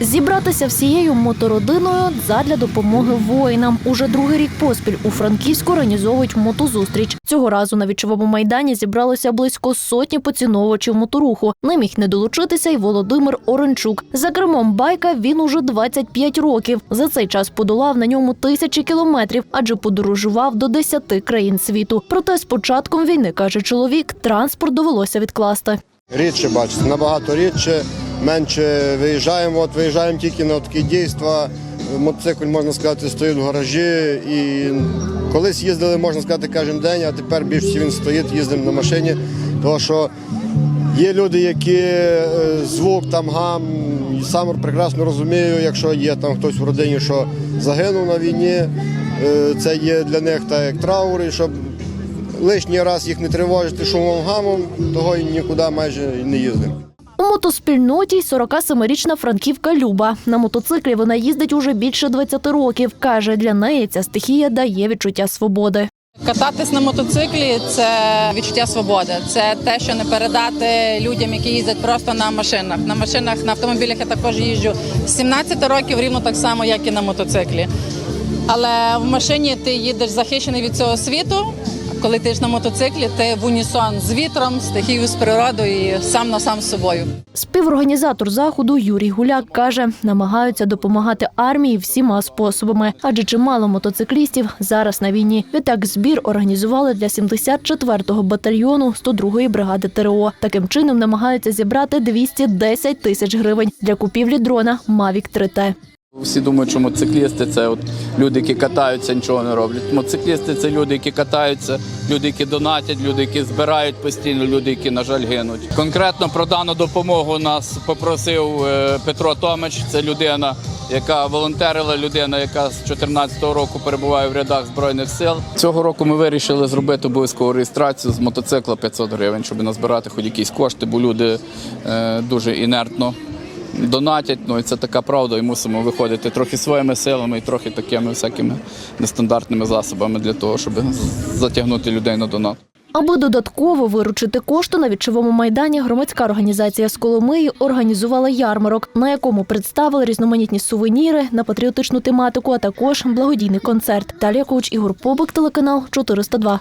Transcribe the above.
Зібратися всією мотородиною задля допомоги воїнам. Уже другий рік поспіль у Франківську організовують мотозустріч. Цього разу на вічовому майдані зібралося близько сотні поціновувачів моторуху. Не міг не долучитися й Володимир Оренчук. За кермом байка він уже 25 років. За цей час подолав на ньому тисячі кілометрів, адже подорожував до 10 країн світу. Проте з початком війни каже чоловік, транспорт довелося відкласти. Рідше бачите, набагато рідше, менше виїжджаємо. От виїжджаємо тільки на такі дійства. Мотоцикл, можна сказати, стоїть в гаражі. І колись їздили, можна сказати, кожен день, а тепер більше він стоїть, їздимо на машині. Тому що є люди, які е, звук, там гам, сам прекрасно розумію, якщо є там хтось в родині, що загинув на війні, е, це є для них так як траур, і щоб лишній раз їх не тривожити шумом гамом, того і нікуди майже не їздимо. У мотоспільноті й 47-річна франківка Люба. На мотоциклі вона їздить уже більше 20 років. Каже, для неї ця стихія дає відчуття свободи. Кататись на мотоциклі це відчуття свободи. Це те, що не передати людям, які їздять просто на машинах. На машинах, на автомобілях я також їжджу з 17 років, рівно так само, як і на мотоциклі. Але в машині ти їдеш захищений від цього світу. Коли ти ж на мотоциклі, ти в унісон з вітром, стихією, з природою і сам на сам з собою. Співорганізатор заходу Юрій Гуляк каже, намагаються допомагати армії всіма способами, адже чимало мотоциклістів зараз на війні. Відтак збір організували для 74-го батальйону 102-ї бригади ТРО. Таким чином намагаються зібрати 210 тисяч гривень для купівлі дрона Mavic 3T. Всі думають, що мотоциклісти це от люди, які катаються, нічого не роблять. Мотоциклісти це люди, які катаються, люди, які донатять, люди, які збирають постійно, люди, які, на жаль, гинуть. Конкретно про дану допомогу нас попросив е, Петро Томич. Це людина, яка волонтерила, людина, яка з 2014 року перебуває в рядах збройних сил. Цього року ми вирішили зробити обов'язкову реєстрацію з мотоцикла 500 гривень, щоб назбирати хоч якісь кошти, бо люди е, дуже інертно донатять. Ну і це така правда, і мусимо виходити трохи своїми силами і трохи такими всякими нестандартними засобами для того, щоб затягнути людей на донат. Аби додатково виручити кошти на вічовому майдані, громадська організація з Коломиї організувала ярмарок, на якому представили різноманітні сувеніри на патріотичну тематику, а також благодійний концерт. Талія Коуч Ігор Побик, телеканал 402.